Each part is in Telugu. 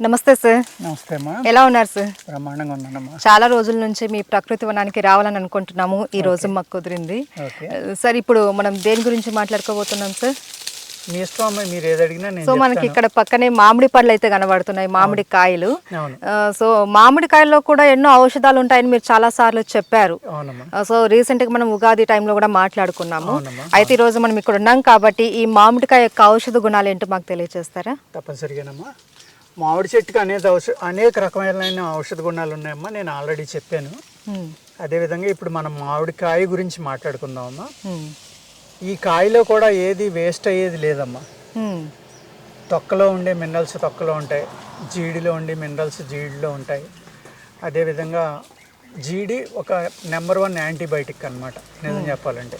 నమస్తే సార్ నమస్తే అమ్మా. ఎలా ఉన్నారు సార్ బ్రహ్మాండంగా ఉన్నానమ్మా. చాలా రోజుల నుంచి మీ ప్రకృతి వనానికి రావాలని అనుకుంటున్నాము. ఈ రోజు మాకు కుదిరింది. సార్ ఇప్పుడు మనం దేని గురించి మాట్లాడుకోబోతున్నాం సార్ మీ ఇష్టం మీరు ఏది అడిగినా నేను సో మనకి ఇక్కడ పక్కనే మామిడి పళ్ళు అయితే కనబడుతున్నాయి మామిడి కాయలు. సో మామిడి కాయల్లో కూడా ఎన్నో ఔషధాలు ఉంటాయని మీరు చాలా సార్లు చెప్పారు. సో రీసెంట్గా మనం ఉగాది టైంలో కూడా మాట్లాడుకున్నాము. అయితే ఈ రోజు మనం ఇక్కడ ఉన్నాం కాబట్టి ఈ మామిడికాయ యొక్క ఔషధ గుణాలు ఏంటో మాకు తెలియజేస్తారా తప్పనిసరిగానమ్మా. మామిడి చెట్టుకి అనేక ఔషధ అనేక రకమైన ఔషధ గుణాలు ఉన్నాయమ్మా నేను ఆల్రెడీ చెప్పాను. అదేవిధంగా ఇప్పుడు మనం మామిడి కాయ గురించి మాట్లాడుకుందామమ్మా. ఈ కాయలో కూడా ఏది వేస్ట్ అయ్యేది లేదమ్మా. తొక్కలో ఉండే మినరల్స్ తొక్కలో ఉంటాయి. జీడిలో ఉండే మినరల్స్ జీడిలో ఉంటాయి. అదేవిధంగా జీడి ఒక నెంబర్ వన్ యాంటీబయాటిక్ అన్నమాట. నిజం చెప్పాలంటే.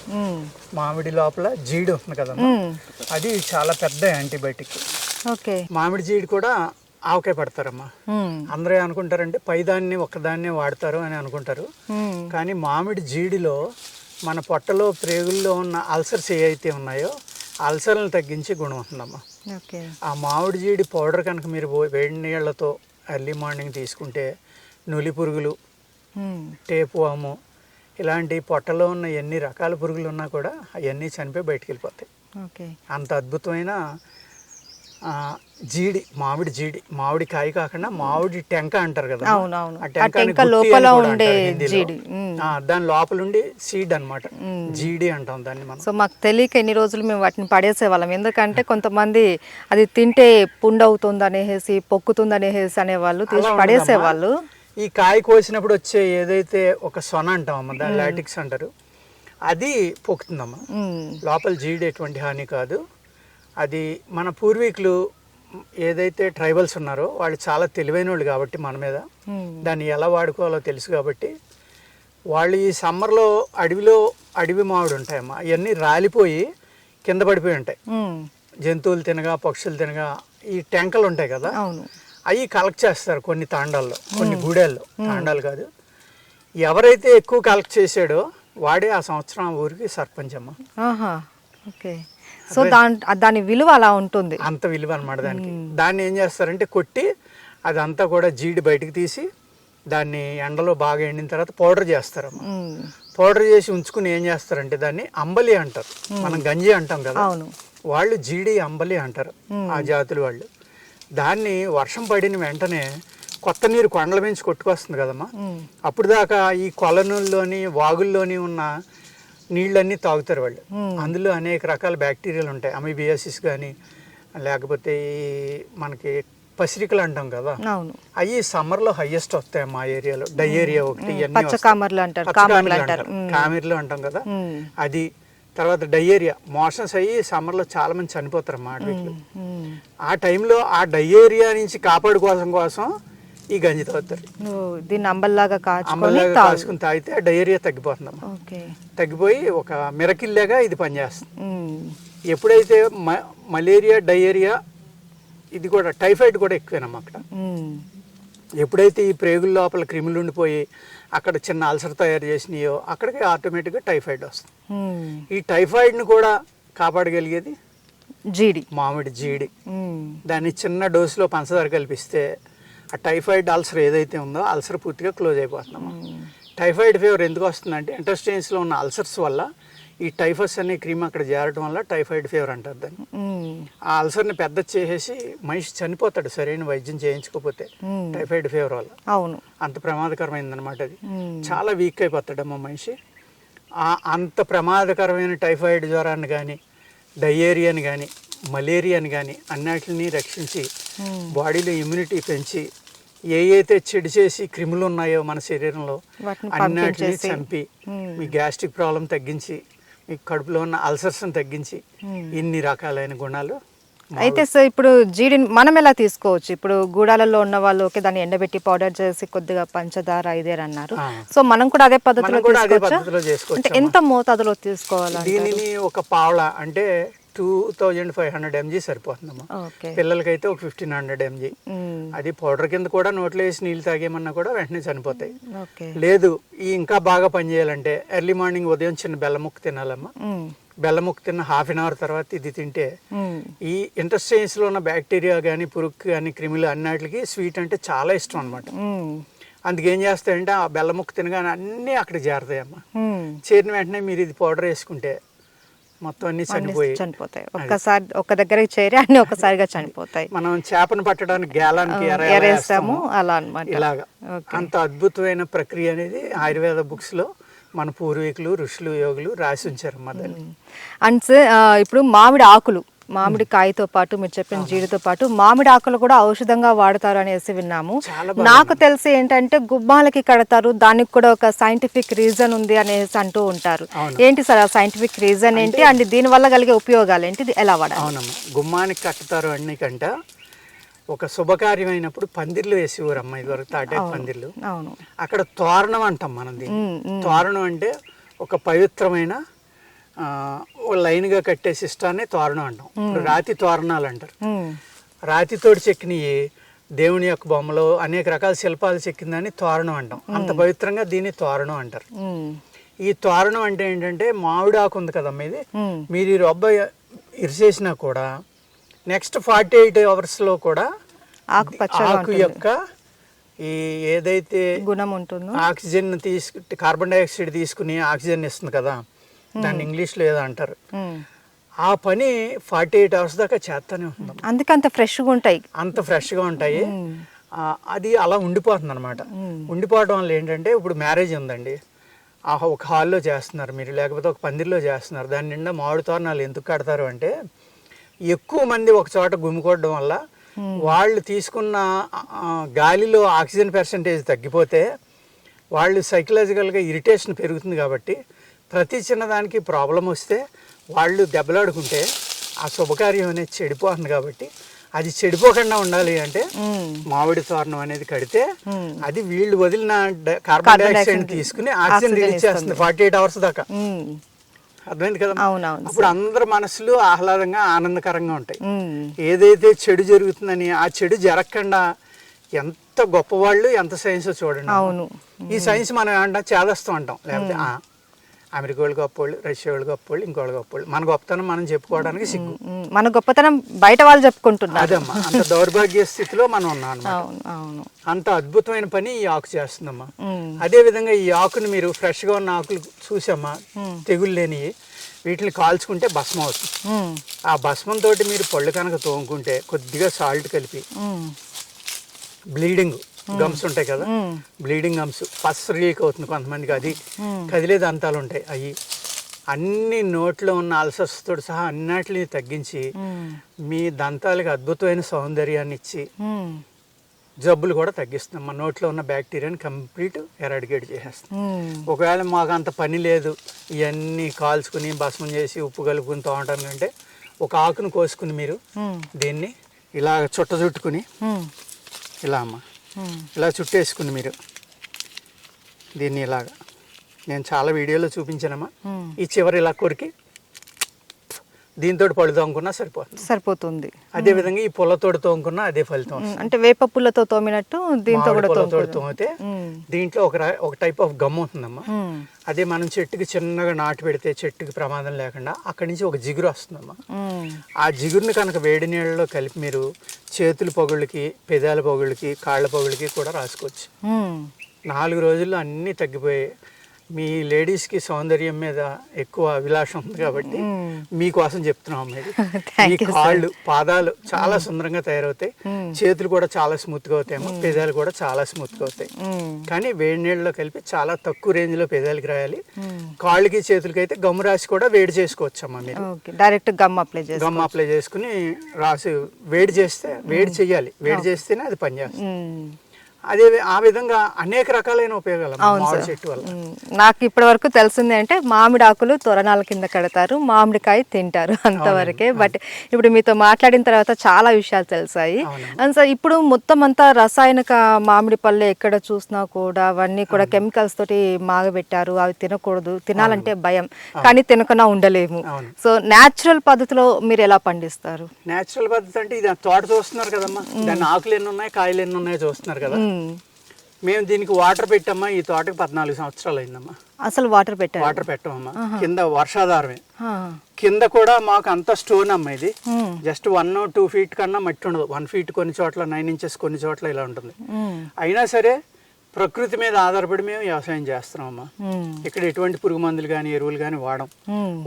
మామిడి లోపల జీడి ఉంది కదమ్మా. అది చాలా పెద్ద యాంటీబయాటిక్ ఓకే. మామిడి జీడి కూడా ఆవకాయ పడతారమ్మా. అందరూ ఏమనుకుంటారంటే పైదాన్ని ఒక్కదాన్నే వాడతారు అని అనుకుంటారు. కానీ మామిడి జీడిలో మన పొట్టలో ప్రేగుల్లో ఉన్న అల్సర్స్ ఏ అయితే ఉన్నాయో అల్సర్లను తగ్గించే గుణం ఉంటుందమ్మా ఓకే. ఆ మామిడి జీడి పౌడర్ కనుక మీరు వేడి నీళ్ళతో ఎర్లీ మార్నింగ్ తీసుకుంటే నులి పురుగులు ఉమ్, టేపు వాము ఇలాంటి పొట్టలో ఉన్న ఎన్ని రకాల పురుగులు ఉన్నా కూడా అవన్నీ చనిపోయి బయటికి వెళ్ళిపోతాయి. ఓకే. అంత అద్భుతమైన జీడి మామిడి జీడి మామిడి కాయ కాకుండా మామిడి టెంక అంటారు కదా. టెంక లోపల ఉండే. జీడి. దాని లోపల ఉండి సీడ్ అన్నమాట. జీడి అంటాం దాన్ని మనం. సో మాకు తెలియక ఎన్ని రోజులు మేము వాటిని పడేసేవాళ్ళం. ఎందుకంటే కొంతమంది అది తింటే పుండు అవుతుంది అనేసి పొక్కుతుంది అనేసి అనేవాళ్ళు తీసి పడేసేవాళ్ళు. ఈ కాయ కోసినప్పుడు వచ్చే ఏదైతే ఒక సొన అంటామమ్మా దాని లాటిక్స్ అంటారు అది పొక్కుతుందమ్మా. లోపల జీడి ఎటువంటి హాని కాదు. అది మన పూర్వీకులు ఏదైతే ట్రైబల్స్ ఉన్నారో వాళ్ళు చాలా తెలివైన వాళ్ళు కాబట్టి మన మీద. దాన్ని ఎలా వాడుకోవాలో తెలుసు కాబట్టి వాళ్ళు ఈ సమ్మర్లో అడవిలో అడవి మామిడి ఉంటాయమ్మా. అవన్నీ రాలిపోయి కింద పడిపోయి ఉంటాయి. జంతువులు తినగా పక్షులు తినగా ఈ టెంకలు ఉంటాయి కదా. అవి కలెక్ట్ చేస్తారు కొన్ని తాండాల్లో కొన్ని గూడెల్లో. తాండాలు కాదు. ఎవరైతే ఎక్కువ కలెక్ట్ చేసాడో వాడే ఆ సంవత్సరం ఊరికి సర్పంచ్ అమ్మ ఓకే. సో దాని దాని విలువ అలా ఉంటుంది. అంత విలువ అనమాట దానికి. దాన్ని ఏం చేస్తారంటే కొట్టి అదంతా కూడా జీడి బయటకు తీసి దాన్ని ఎండలో బాగా ఎండిన తర్వాత పౌడర్ చేస్తారమ్మ ఉమ్, పౌడర్ చేసి ఉంచుకుని ఏం చేస్తారంటే దాన్ని అంబలి అంటారు. మనం గంజి అంటాం కదా. అవును. వాళ్ళు జీడి అంబలి అంటారు ఆ జాతులు వాళ్ళు. దాన్ని వర్షం పడిన వెంటనే కొత్త నీరు కొండల మించి కొట్టుకొస్తుంది కదమ్మా. అప్పుడు దాకా ఈ కొలనుల్లోని వాగుల్లోని ఉన్న నీళ్ళన్నీ తాగుతారు వాళ్ళు. అందులో అనేక రకాల బ్యాక్టీరియాలు ఉంటాయి. అమీబియాసిస్ కానీ లేకపోతే ఈ మనకి పసిరికలు అంటాం కదా. అవి సమ్మర్లో హైయెస్ట్ వస్తాయి మా ఏరియాలో. డయేరియా ఒకటి. కామర్లు అంటాం కదా. అది తర్వాత డయేరియా. మోషన్స్ అయ్యి సమ్మర్లో చాలా మంది చనిపోతారు అన్నమాట వీటిలో. ఆ టైంలో ఆ డయేరియా నుంచి కాపాడుకోవడం కోసం ఈ గంజి తాగుతారు. దీన్ని అంబల్లాగా కాచుకొని అంబల్లాగా తాగు. కాసుకుని తాగితే డయేరియా తగ్గిపోతుందమ్మా ఓకే. తగ్గిపోయి ఒక మిరకిల్లాగా ఇది పనిచేస్తుంది. ఎప్పుడైతే మలేరియా డయేరియా ఇది కూడా టైఫాయిడ్ కూడా ఎక్కువేనమ్మా అక్కడ. ఎప్పుడైతే ఈ ప్రేగుల లోపల క్రిములు ఉండిపోయి అక్కడ చిన్న అల్సర్ తయారు చేసినాయో అక్కడికి ఆటోమేటిక్గా టైఫాయిడ్ వస్తుంది. ఈ టైఫాయిడ్ని కూడా కాపాడగలిగేది? జీడి. మామిడి జీడి. దాన్ని చిన్న డోసులో పంచదార కల్పిస్తే ఆ టైఫాయిడ్ అల్సర్ ఏదైతే ఉందో అల్సర్ పూర్తిగా క్లోజ్ అయిపోతుందమ్మా టైఫాయిడ్ ఫీవర్ ఎందుకు వస్తుందంటే ఇంటెస్టైన్స్లో ఉన్న అల్సర్స్ వల్ల ఈ టైఫస్ అనే క్రీమ్ అక్కడ చేరడం వల్ల టైఫాయిడ్ ఫీవర్ అంటారు దాన్ని. ఆ అల్సర్ని పెద్ద చేసేసి మనిషి చనిపోతాడు సరైన వైద్యం చేయించుకోకపోతే ఉమ్. టైఫాయిడ్ ఫీవర్ వల్ల. అవును. అంత ప్రమాదకరమైందనమాట అది. ఉమ్, చాలా వీక్ అయిపోతాడమ్మా మనిషి. అంత ప్రమాదకరమైన టైఫాయిడ్ జ్వరాన్ని కానీ డయేరియాని కానీ మలేరియాని కానీ అన్నిటిని రక్షించి ఉమ్. బాడీలో ఇమ్యూనిటీ పెంచి ఏ అయితే చెడు చేసి క్రిములు ఉన్నాయో మన శరీరంలో అన్నిటిని చంపి ఉమ్. మీ గ్యాస్ట్రిక్ ప్రాబ్లం తగ్గించి మీ కడుపులో ఉన్న అల్సర్స్ని తగ్గించి ఉమ్. ఇన్ని రకాలైన గుణాలు అయితే సార్ ఇప్పుడు జీడిని మనం ఎలా తీసుకోవచ్చు ఇప్పుడు గూడాలలో ఉన్న వాళ్ళు ఓకే దాన్ని ఎండబెట్టి పౌడర్ చేసి కొద్దిగా పంచదార ఇదేర్ అన్నారు. సో మనం కూడా అదే పద్ధతిలో అంటే ఎంత మోతాదులో తీసుకోవాలి దీనిని ఒక పావలా అంటే two thousand five hundred MG సరిపోతుందమ్మా. పిల్లలకైతే ఒక ఫిఫ్టీన్ హండ్రెడ్ ఎంజీ అది పౌడర్ కింద కూడా నోట్లో వేసి నీళ్ళు తాగేమన్నా కూడా వెంటనే చనిపోతాయి. లేదు ఈ ఇంకా బాగా పనిచేయాలంటే ఎర్లీ మార్నింగ్ ఉదయం చిన్న బెల్లం ముక్క తినాలమ్మా. ఉమ్, బెల్లం ముక్క తిన్న హాఫ్ అన్ అవర్ తర్వాత ఇది తింటే. ఈ ఇంటెస్టైన్స్లో ఉన్న బ్యాక్టీరియా కానీ పురుగు కానీ క్రిములు అన్నిటికీ స్వీట్ అంటే చాలా ఇష్టం అనమాట. అందుకేం చేస్తాయంటే ఆ బెల్లం ముక్క తినగానే అన్నీ అక్కడ చేరతాయమ్మా మ్మ్. చేరిన వెంటనే మీరు ఇది పౌడర్ వేసుకుంటే మొత్తం అన్నీ చనిపోయి చనిపోతాయి. ఒక్కసారి ఒక్క దగ్గరికి చేరి అన్ని ఒక్కసారిగా చనిపోతాయి. మనం చేపను పట్టడానికి గేలానికి ఎరేస్తాము అలా అన్నమాట. ఇలాగా. అంత అద్భుతమైన ప్రక్రియ అనేది ఆయుర్వేద బుక్స్లో మన పూర్వీకులు ఋషులు యోగులు రాసి ఉంచారమ్మా దాన్ని అండ్ ఇప్పుడు మామిడి ఆకులు. మామిడి కాయతో పాటు మీరు చెప్పిన జీడితో పాటు మామిడి ఆకులు కూడా ఔషధంగా వాడతారు అనేసి విన్నాము. నాకు తెలిసి ఏంటంటే గుమ్మాలకి కడతారు దానికి కూడా ఒక సైంటిఫిక్ రీజన్ ఉంది అనేసి అంటూ ఉంటారు. ఏంటి సార్ ఆ సైంటిఫిక్ రీజన్ ఏంటి? అండ్ దీని వల్ల కలిగే ఉపయోగాలు ఏంటి ఇది ఎలా వాడాలి? అవునమ్మా. గుమ్మానికి కట్టుతారు అన్నికంట ఒక శుభకార్యం అయినప్పుడు పందిర్లు వేసేవారు అమ్మ ఇదివరకు తాటే పందిర్లు. అవును. అక్కడ తోరణం అంటాం మనం దీన్ని. తోరణం అంటే ఒక పవిత్రమైన లైన్గా కట్టే సిస్టాన్ని తోరణం అంటాం. ఇప్పుడు రాతి తోరణాలు అంటారు. రాతితోటి చెక్కినవి దేవుని యొక్క బొమ్మలు అనేక రకాల శిల్పాలు చెక్కిందని తోరణం అంటాం. అంత పవిత్రంగా దీన్ని తోరణం అంటారు. ఈ తోరణం అంటే ఏంటంటే మామిడి ఆకు ఉంది కదమ్మా ఇది. ఉమ్, మీరు ఈ రొబ్బ ఇరిసేసినా కూడా నెక్స్ట్ ఫార్టీ ఎయిట్ అవర్స్లో కూడా ఆకు యొక్క ఈ ఏదైతే గుణం ఉంటుందో. ఆక్సిజన్ తీసుకు కార్బన్ డైఆక్సైడ్ తీసుకుని ఆక్సిజన్ ఇస్తుంది కదా. దాన్ని ఇంగ్లీష్లో ఏదో అంటారు. ఆ పని ఫార్టీ ఎయిట్ అవర్స్ దాకా చేస్తానే ఉంటుంది. అందుకే అంత ఫ్రెష్గా ఉంటాయి. అంత ఫ్రెష్గా ఉంటాయి. అది అలా ఉండిపోతుంది అనమాట ఉండిపోవడం వల్ల ఏంటంటే ఇప్పుడు మ్యారేజ్ ఉందండి. ఆ ఒక హాల్లో చేస్తున్నారు మీరు లేకపోతే ఒక పందిరిలో చేస్తున్నారు. దాని నిండా మామిడి తోరణాలు ఎందుకు కడతారు అంటే ఎక్కువ మంది ఒక చోట గుమికొట్టడం వల్ల వాళ్ళు తీసుకున్న గాలిలో ఆక్సిజన్ పర్సంటేజ్ తగ్గిపోతే వాళ్ళు సైకలాజికల్గా ఇరిటేషన్ పెరుగుతుంది కాబట్టి ప్రతి చిన్నదానికి ప్రాబ్లం వస్తే వాళ్ళు దెబ్బలాడుకుంటే ఆ శుభకార్యం అనేది చెడిపోతుంది కాబట్టి అది చెడిపోకుండా ఉండాలి అంటే మామిడి తోరణం అనేది కడితే అది వీళ్ళు వదిలిన కార్బన్ డైఆక్సైడ్ తీసుకుని ఆక్సిజన్ రిలీజ్ చేస్తుంది ఫార్టీ ఎయిట్ అవర్స్ దాకా అర్థమైంది కదా? అప్పుడు అందరి మనసులు ఆహ్లాదంగా ఆనందకరంగా ఉంటాయి. ఏదైతే చెడు జరుగుతుందని ఆ చెడు జరగకుండా ఎంత గొప్పవాళ్ళు ఎంత సైన్స్ చూడండి అవును. ఈ సైన్స్ మనం ఏమంటాం? చేదస్తాం అంటాం. లేకపోతే అమెరికా వాళ్ళు గొప్పవాళ్ళు రష్యా వాళ్ళు గొప్పవాళ్ళు ఇంకోళ్ళు గొప్పవాళ్ళు మన గొప్పతనం మనం చెప్పుకోవడానికి సిగ్గు. మన గొప్పతనం బయట వాళ్ళు చెప్పుకుంటున్నారు. అదమ్మా అంత దౌర్భాగ్య స్థితిలో మనం ఉన్నాం అవును అంత అద్భుతమైన పని ఈ ఆకు చేస్తుందమ్మా. అదే విధంగా ఈ ఆకుని మీరు ఫ్రెష్గా ఉన్న ఆకులు చూసామ్మా తెగులు లేనివి. వీటిని కాల్చుకుంటే భస్మం అవుతుంది. ఆ భస్మంతో మీరు పళ్ళు కనుక తోముకుంటే కొద్దిగా సాల్ట్ కలిపి బ్లీడింగ్ గమ్స్ ఉంటాయి కదా? Bleeding gums. పస్ రిలీక్ అవుతుంది కొంతమందికి. అది కదిలే దంతాలు ఉంటాయి. అవి అన్ని నోట్లో ఉన్న అల్సర్స్ తోటి సహా అన్నిటిని తగ్గించి మీ దంతాలకు అద్భుతమైన సౌందర్యాన్ని ఇచ్చి జబ్బులు కూడా తగ్గిస్తుంది మన నోట్లో ఉన్న బ్యాక్టీరియాని కంప్లీట్ ఎరాడికేట్ చేసేస్తుంది ఉమ్, ఒకవేళ మాకు అంత పని లేదు ఇవన్నీ కాల్చుకుని భస్మం చేసి ఉప్పు కలుపుకుని తోమటానికి అంటే ఒక ఆకును కోసుకుని మీరు దీన్ని ఇలా చుట్ట చుట్టుకుని ఇలా అమ్మ. ఇలా చుట్టేసుకుని మీరు. దీన్ని ఇలాగా. నేను చాలా వీడియోలో చూపించానమ్మా. ఈ చివరి ఇలా కొరికి దీంతో పళ్ళు తోముకున్నా సరిపోతుంది. సరిపోతుంది. అదే విధంగా ఈ పుల్లతోటి తోముకున్నా అదే ఫలితం అంటే వేప పుల్లతో తోమినట్టు దీంతో కూడా. తోమితే దీంట్లో ఒక ఒక టైప్ ఆఫ్ గమ్ ఉంటుందమ్మా అదే మనం చెట్టుకి చిన్నగా నాటు పెడితే చెట్టుకి ప్రమాదం లేకుండా అక్కడి నుంచి ఒక జిగురు వస్తుందమ్మా. ఆ జిగురుని కనుక వేడి నీళ్ళలో కలిపి మీరు చేతుల పొగుళ్ళకి పెదాల పొగుళ్ళకి కాళ్ళ పొగుళ్ళకి కూడా రాసుకోవచ్చు. నాలుగు రోజుల్లో అన్నీ తగ్గిపోయాయి మీ లేడీస్కి సౌందర్యం మీద ఎక్కువ అభిలాషం ఉంది కాబట్టి. మీకోసం చెప్తున్నాం మీరు మీ. కాళ్ళు పాదాలు చాలా సుందరంగా తయారవుతాయి. చేతులు కూడా చాలా స్మూత్గా అవుతాయి పెదాలు కూడా చాలా స్మూత్గా అవుతాయి. కానీ వేడి నీళ్ళలో కలిపి చాలా తక్కువ రేంజ్లో పెదాలకి రాయాలి. కాళ్ళకి చేతులకి అయితే గమ్ము రాసి కూడా వేడి చేసుకోవచ్చు అమ్మా మీరు. డైరెక్ట్ గమ్ అప్లై చేస్తాం గమ్ అప్లై చేసుకుని రాసి వేడి చేస్తే వేడి చెయ్యాలి. వేడి చేస్తేనే అది పనిచేస్తుంది. అదే ఆ విధంగా అనేక రకాలైన ఉపయోగాలు మామిడి. చెట్టు వల్ల. నాకు ఇప్పటి వరకు తెలిసింది అంటే మామిడి ఆకులు తొరణాల కింద కడతారు మామిడికాయ తింటారు అంతవరకే. బట్ ఇప్పుడు మీతో మాట్లాడిన తర్వాత చాలా విషయాలు తెలిసాయి. అండ్ సార్ ఇప్పుడు మొత్తం అంతా రసాయనిక మామిడి పళ్ళు ఎక్కడ చూసినా కూడా అవన్నీ కూడా కెమికల్స్ తోటి మాగబెట్టారు అవి తినకూడదు తినాలంటే భయం కానీ తినకుండా ఉండలేము. సో న్యాచురల్ పద్ధతిలో మీరు ఎలా పండిస్తారు? నేచురల్ పద్ధతి అంటే ఇది తోట చూస్తున్నారు కదమ్మా. దాని ఆకులు ఎన్ని ఉన్నాయి కాయలు ఎన్ని ఉన్నాయో చూస్తున్నారు కదా. మ్మ్. దీనికి వాటర్ పెట్టమ్మా ఈ తోటకి పద్నాలుగు సంవత్సరాలు అయిందమ్మా అసలు వాటర్ పెట్టారు వాటర్ పెట్టమమ్మా కింద వర్షాధారమే. కింద కూడా మాకు అంత స్టోన్ అమ్మ ఇది. జస్ట్ వన్ టూ ఫీట్ కన్నా మట్టి ఉండదు వన్ ఫీట్ కొన్ని చోట్ల నైన్ ఇంచెస్ కొన్ని చోట్ల ఇలా ఉంటుంది. అయినా సరే ప్రకృతి మీద ఆధారపడి మేము వ్యవసాయం చేస్తున్నాం అమ్మా ఉమ్. ఇక్కడ ఎటువంటి పురుగు మందులు కానీ ఎరువులు కానీ వాడం.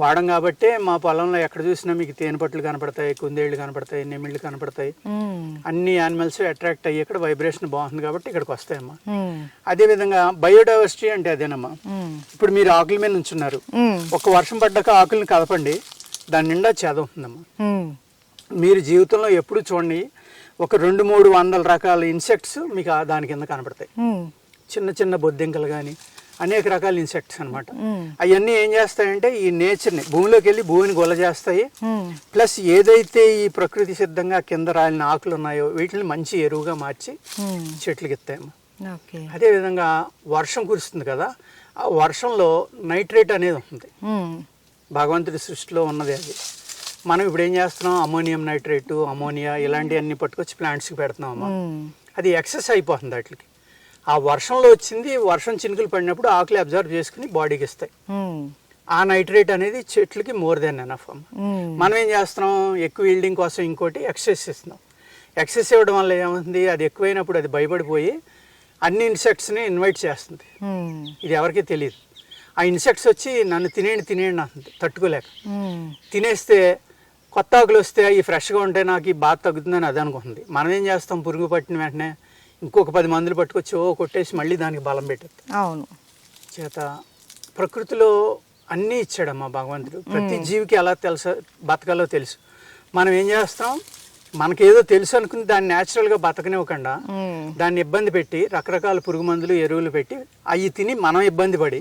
వాడం కాబట్టే మా పొలంలో ఎక్కడ చూసినా మీకు తేనెపట్లు కనపడతాయి కుందేళ్ళు కనపడతాయి నెమిళ్ళు కనపడతాయి. అన్ని యానిమల్స్ అట్రాక్ట్ అయ్యి ఇక్కడ వైబ్రేషన్ బాగుంది కాబట్టి ఇక్కడికి వస్తాయమ్మా. అదేవిధంగా బయోడైవర్సిటీ అంటే అదేనమ్మా. ఇప్పుడు మీరు ఆకుల మీద ఉంచున్నారు. ఒక వర్షం పడ్డాక ఆకుల్ని కదపండి దాని నిండా చదువుతుందమ్మా ఉమ్. మీరు జీవితంలో ఎప్పుడు చూడండి ఒక రెండు మూడు వందల రకాల ఇన్సెక్ట్స్ మీకు దాని కింద కనపడతాయి. చిన్న చిన్న బొద్దింకలు కానీ అనేక రకాల ఇన్సెక్ట్స్ అనమాట. అవన్నీ ఏం చేస్తాయంటే ఈ నేచర్ని భూమిలోకి వెళ్ళి భూమిని గొల చేస్తాయి. ప్లస్ ఏదైతే ఈ ప్రకృతి సిద్ధంగా కింద రాలిన ఆకులు ఉన్నాయో వీటిని మంచి ఎరువుగా మార్చి. చెట్లకి ఇస్తాయమ్మా ఓకే అదేవిధంగా వర్షం కురుస్తుంది కదా ఆ వర్షంలో నైట్రేట్ అనేది ఉంటుంది. భగవంతుడి సృష్టిలో ఉన్నది అది మనం ఇప్పుడు ఏం చేస్తున్నాం? అమోనియం నైట్రేటు అమోనియా ఇలాంటివన్నీ పట్టుకొచ్చి ప్లాంట్స్కి పెడుతున్నాం అమ్మా. అది ఎక్సెస్ అయిపోతుంది వాటికి. ఆ వర్షంలో వచ్చింది వర్షం చినుకులు పడినప్పుడు ఆకులు అబ్జర్వ్ చేసుకుని బాడీకి ఇస్తాయి. ఆ నైట్రేట్ అనేది చెట్లకి మోర్ దెన్ ఎనఫ్ అమ్మ. మనం ఏం చేస్తున్నాం? ఎక్కువ ఈల్డింగ్ కోసం ఇంకోటి ఎక్సెస్ ఇస్తున్నాం ఎక్సెస్ ఇవ్వడం వల్ల ఏమవుతుంది? అది ఎక్కువైనప్పుడు అది భయపడిపోయి అన్ని ఇన్సెక్ట్స్ని ఇన్వైట్ చేస్తుంది. ఇది ఎవరికీ తెలియదు. ఆ ఇన్సెక్ట్స్ వచ్చి నన్ను తినేయండి తినేయండి అంటుంది. తట్టుకోలేక. తినేస్తే కొత్త ఆకులు వస్తే ఈ ఫ్రెష్గా ఉంటే నాకు ఈ బాధ తగ్గుతుందని అది అనుకుంటుంది. మనం ఏం చేస్తాం? పురుగు పట్టిన వెంటనే ఇంకొక పది మందులు పట్టుకొచ్చి ఓ కొట్టేసి మళ్ళీ దానికి బలం పెట్టేది అవును. చేత ప్రకృతిలో అన్నీ ఇచ్చాడమ్మా భగవంతుడు. ప్రతి జీవికి ఎలా తెలుసు బతకాలో తెలుసు. మనం ఏం చేస్తాం? మనకేదో తెలుసు అనుకుని దాన్ని న్యాచురల్గా బతకనివ్వకుండా. దాన్ని ఇబ్బంది పెట్టి రకరకాల పురుగు మందులు ఎరువులు పెట్టి అవి తిని మనం ఇబ్బంది పడి.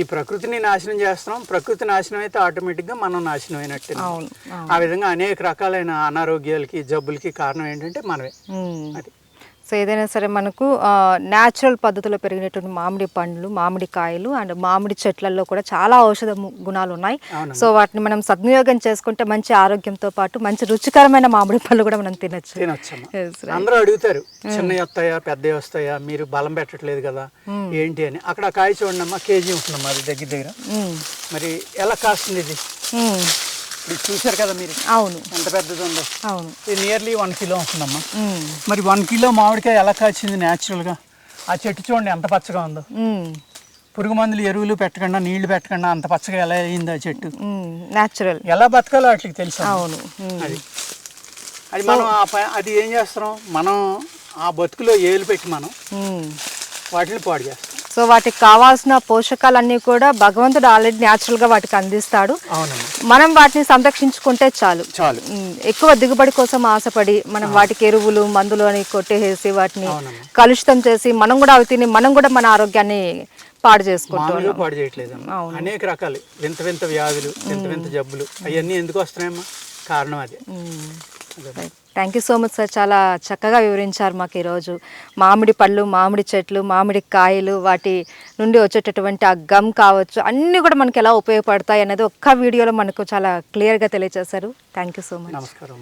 ఈ ప్రకృతిని నాశనం చేస్తున్నాం ప్రకృతి నాశనం అయితే ఆటోమేటిక్గా మనం నాశనం అయినట్టే ఆ విధంగా అనేక రకాలైన అనారోగ్యాలకి జబ్బులకి కారణం ఏంటంటే మనమే. అది సో ఏదైనా సరే మనకు న్యాచురల్ పద్ధతిలో పెరిగినటువంటి మామిడి పండ్లు మామిడి కాయలు అండ్ మామిడి చెట్లలో కూడా చాలా ఔషధ గుణాలు ఉన్నాయి. సో వాటిని మనం సద్వినియోగం చేసుకుంటే మంచి ఆరోగ్యంతో పాటు మంచి రుచికరమైన మామిడి పళ్ళు కూడా మనం తినచ్చు. అందరూ అడుగుతారు చిన్నవి వస్తాయా పెద్దవి వస్తాయా? మీరు బలం పెట్టట్లేదు కదా ఏంటి అని. అక్కడ కాయ చూడండి అమ్మా కేజీ ఉంటుందమ్మా అది దగ్గర దగ్గర. ఉమ్. మరి ఎలా కాస్తుంది ఇది? చూశారు కదా మీరు? అవును. ఎంత పెద్దది ఉందో. అవును. ఇది నియర్లీ వన్ కిలో ఉంటుందమ్మా. మరి వన్ కిలో మామిడికాయ ఎలా కాచింది న్యాచురల్గా ఆ చెట్టు చూడండి ఎంత పచ్చగా ఉందో. పురుగు మందులు ఎరువులు పెట్టకుండా నీళ్ళు పెట్టకుండా అంత పచ్చగా ఎలా అయింది ఆ చెట్టు. న్యాచురల్ ఎలా బతకాలో వాటికి తెలుసు? అవును. అది. అది మనం ఆ అది ఏం చేస్తున్నాం? మనం ఆ బతుకులో ఏలు పెట్టి మనం. వాటిని పాడు చేస్తాం సో వాటికి కావాల్సిన పోషకాలన్నీ కూడా భగవంతుడు ఆల్రెడీ న్యాచురల్గా వాటికి అందిస్తాడు. మనం వాటిని సంరక్షించుకుంటే చాలు. చాలు. ఎక్కువ దిగుబడి కోసం ఆశపడి మనం వాటికి ఎరువులు మందులు అని కొట్టేసి వాటిని. కలుషితం చేసి మనం కూడా అవి తిని మనం కూడా మన ఆరోగ్యాన్ని పాడు చేసుకుంటాం పాడు చేయట్లేదు. అనేక రకాలు. వింత వింత వ్యాధులు వింత వింత జబ్బులు అవన్నీ ఎందుకు వస్తున్నాయమ్మా? కారణం అదే. Thank you so much sir. చాలా చక్కగా వివరించారు మాకు ఈరోజు మామిడి పళ్ళు మామిడి చెట్లు మామిడి కాయలు వాటి నుండి వచ్చేటటువంటి ఆ గమ్ కావచ్చు అన్నీ కూడా మనకి ఎలా ఉపయోగపడతాయి అనేది ఒక్క వీడియోలో మనకు చాలా క్లియర్గా తెలియజేశారు థ్యాంక్ యూ సో మచ్. నమస్కారం